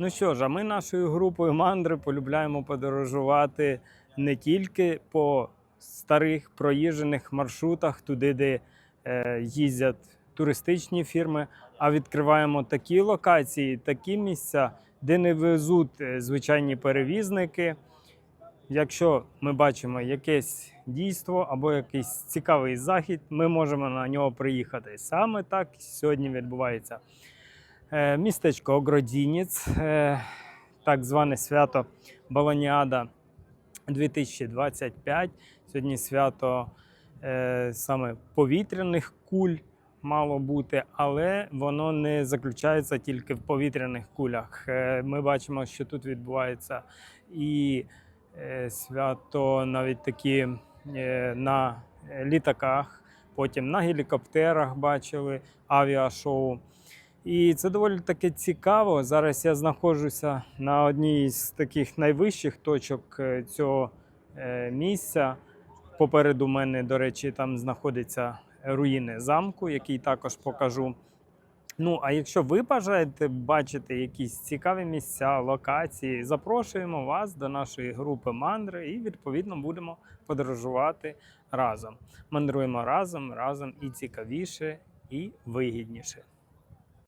Ну що ж, а ми нашою групою мандри полюбляємо подорожувати не тільки по старих проїжджених маршрутах, туди, де е, їздять туристичні фірми, а відкриваємо такі локації, такі місця, де не везуть е, звичайні перевізники. Якщо ми бачимо якесь дійство або якийсь цікавий захід, ми можемо на нього приїхати. Саме так сьогодні відбувається. Е, Містечко Огродінець, е, так зване свято Баланіада 2025. Сьогодні свято е, саме повітряних куль мало бути, але воно не заключається тільки в повітряних кулях. Ми бачимо, що тут відбувається і свято навіть такі на літаках, потім на гелікоптерах бачили авіашоу. І це доволі таки цікаво. Зараз я знаходжуся на одній з таких найвищих точок е, цього е, місця. Попереду мене, до речі, там знаходяться руїни замку, який також покажу. Ну, а якщо ви бажаєте бачити якісь цікаві місця, локації, запрошуємо вас до нашої групи мандри і відповідно будемо подорожувати разом. Мандруємо разом, разом і цікавіше, і вигідніше.